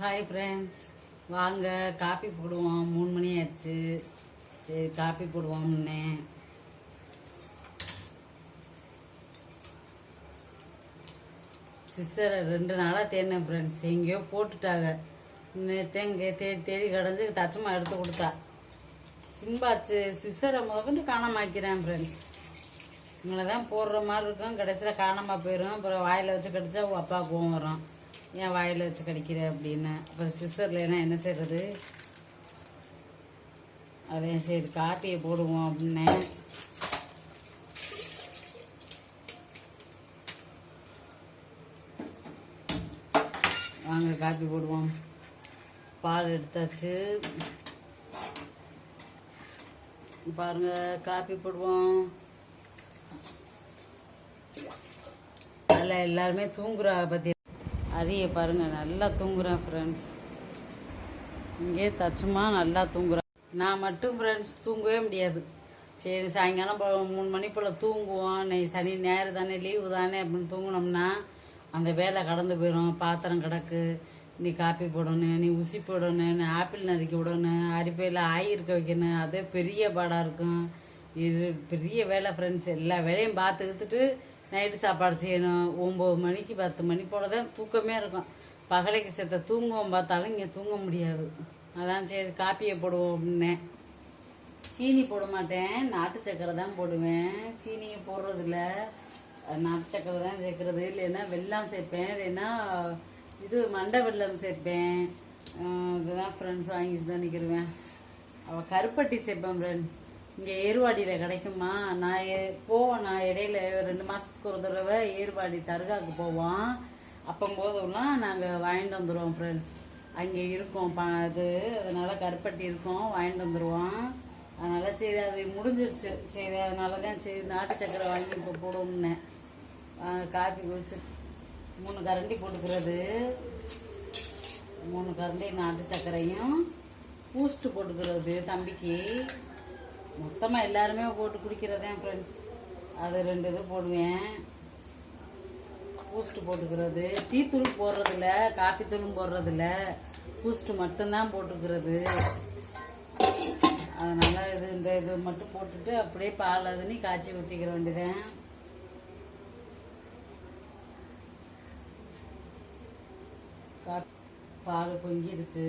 Hi friends வாங்க copy போடுவோம். மூணு மணி ஆச்சு. சரி காப்பி போடுவோம்னே சிஸ்டரை ரெண்டு நாளாக தேடினேன் ஃப்ரெண்ட்ஸ் எங்கேயோ போட்டுட்டாங்க. தேங்க தேடி தேடி கடைஞ்சி தச்சமாக எடுத்து கொடுத்தா. சிம்பாச்சு. சிஸ்டரை முதற்கொண்டு காணாம ஆக்கிறேன் ஃப்ரெண்ட்ஸ் இவங்களை தான் போடுற மாதிரி இருக்கும். கடைசியில் காணாமல் போயிடும் அப்புறம் வாயில் வச்சு கடிச்சா உங்கள் அப்பா கோவம் வரும். ஏன் வாயில் வச்சு கடிக்கிற அப்படின்னா. அப்புறம் சிஸ்டரில் இல்லைன்னா என்ன செய்யறது அதே சரி காப்பியை போடுவோம் அப்படின்னேன் வாங்க காப்பி போடுவோம். பால் எடுத்தாச்சு. பாருங்க காப்பி போடுவோம். அதில் எல்லாருமே தூங்குறா பற்றி அரிய பாருங்க நல்லா தூங்குறேன் ஃப்ரெண்ட்ஸ் இங்கே தச்சுமா நல்லா தூங்குறேன். நான் மட்டும் ஃப்ரெண்ட்ஸ் தூங்கவே முடியாது. சரி சாயங்காலம் மூணு மணி போல் தூங்குவோம். நீ சனி ஞாயிறு தானே லீவு தானே அப்படின்னு தூங்கினோம்னா அந்த வேலை கடந்து போயிடும் பாத்திரம் கிடக்கு நீ காப்பி போடணும் நீ உசி போடணும் நீ ஆப்பிள் நறுக்கி விடணும் அரிப்பையில் ஆய் இருக்க வைக்கணும். அதே பெரிய பாடாக இருக்கும். இது பெரிய வேலை ஃப்ரெண்ட்ஸ் எல்லா வேலையும் பார்த்துக்கிட்டு நைட்டு சாப்பாடு செய்யணும். ஒம்பது மணிக்கு பத்து மணி போல தான் தூக்கமே இருக்கும். பகலைக்கு சேர்த்த தூங்குவோம் பார்த்தாலும் இங்கே தூங்க முடியாது. அதான் சரி காப்பியை போடுவோம் அப்படின்னேன். சீனி போட மாட்டேன். நாட்டு சக்கரை தான் போடுவேன். சீனியை போடுறதில்ல. நாட்டு சக்கரை தான் சேர்க்கறது. இல்லைன்னா வெள்ளம் சேர்ப்பேன். இல்லைன்னா இது மண்டை வெல்லம் சேர்ப்பேன். இதுதான் ஃப்ரெண்ட்ஸ் வாங்கி தான் நிற்கிருவேன் அவள் கருப்பட்டி சேர்ப்பேன் ஃப்ரெண்ட்ஸ் இங்கே ஏர்வாடியில் கிடைக்குமா? நான் ஏ- போவேன். நான் இடையில ரெண்டு மாதத்துக்கு ஒரு தடவை ஏர்வாடி தர்காவுக்கு போவோம். அப்போம்போதெல்லாம் நாங்கள் வாங்கிட்டு வந்துடுவோம் ஃப்ரெண்ட்ஸ் அங்கே இருக்கோம். ப அது அதனால் கருப்பட்டி இருக்கும். வாங்கிட்டு வந்துடுவோம் அதனால் சரி அது முடிஞ்சிருச்சு. சரி அதனால தான் சரி நாட்டு சக்கரை வாங்கி இப்போ போடுவோம்னேன் காஃபி காப்பி மூணு கரண்டி போட்டுக்கிறது. மூணு கரண்டி நாட்டு சர்க்கரையும் பூஸ்ட் போட்டுக்கிறது தம்பிக்கு. மொத்தமாக எல்லாருமே போட்டு குடிக்கிறதே ஃப்ரெண்ட்ஸ் அது ரெண்டு இது போடுவேன். பூஸ்ட்டு போட்டுக்கிறது. டீத்தூள் போடுறதில்ல காஃபித்தூளும் தூளும் போடுறதில்ல. பூஸ்ட்டு மட்டும்தான் போட்டுக்கிறது. அதனால் இது இந்த இது மட்டும் போட்டுட்டு அப்படியே பால் அதுன்னு காய்ச்சி ஊற்றிக்கிற வேண்டியதேன் கா- பால் பொங்கிடுச்சு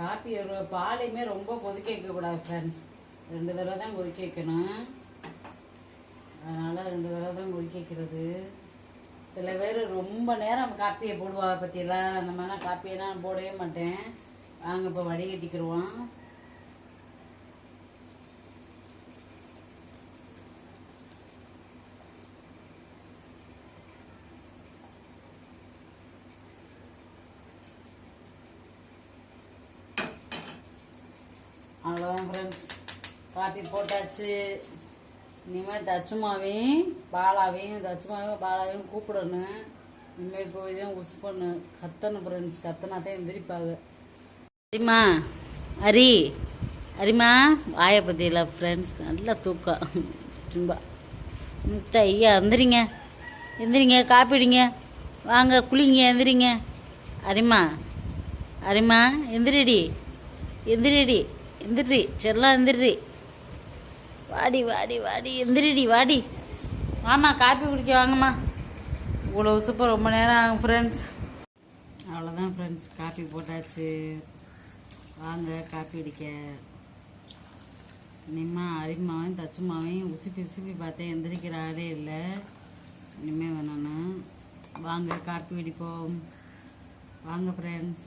காப்பி பாலையுமே ரொம்ப கொதிக்க வைக்கக்கூடாது ஃப்ரெண்ட்ஸ் ரெண்டு தடவை தான் கொதிக்க வைக்கணும். அதனால் ரெண்டு தடவை தான் கொதிக்க வைக்கிறது. சில பேர் ரொம்ப நேரம் காப்பியை போடுவாங்க பற்றியெல்லாம் அந்த மாதிரிலாம் காப்பியெல்லாம் போடவே மாட்டேன். வாங்க இப்போ வடிகட்டிக்கிடுவோம் அவ்வளோதான் ஃப்ரெண்ட்ஸ் காஃபி போட்டாச்சு. இனிமேல் தச்சுமாவையும் பாலாவையும் தச்சுமாவையும் பாலாவையும் கூப்பிடணும். இனிமேல் போய் தான் உசு பண்ணு. கத்தணும் ஃப்ரெண்ட்ஸ் கத்தனா தான் எந்திரிப்பாங்க. அரிமா அரி. அரிமா வாயை பற்றியில ஃப்ரெண்ட்ஸ் நல்லா தூக்கம். ரொம்ப முத்த ஐயா எந்திரிங்க. எந்திரிங்க காப்பிடுங்க வாங்க குளிங்க எந்திரிங்க. அரிமா அரிமா எந்திரிடி. எந்திரிடி. எந்திரி செல்லம் எந்திரி. வாடி வாடி வாடி எந்திரிடி வாடி. வாமா காப்பி குடிக்க வாங்கம்மா. இவ்வளோ சூப்பர் ரொம்ப நேரம் ஆகும் ஃப்ரெண்ட்ஸ் அவ்வளோதான் ஃப்ரெண்ட்ஸ் காப்பி போட்டாச்சு. வாங்க காப்பி அடிக்க இனிமே அரிமாவையும் தச்சுமாவையும் உசுப்பி உசுப்பி பார்த்தேன் எந்திரிக்கிற ஆளே இல்லை. இனிமேல் வேணான்னு வாங்க காப்பி அடிப்போம் வாங்க ஃப்ரெண்ட்ஸ்